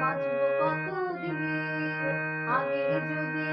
বাঁচবো কতদিন? আগে যদি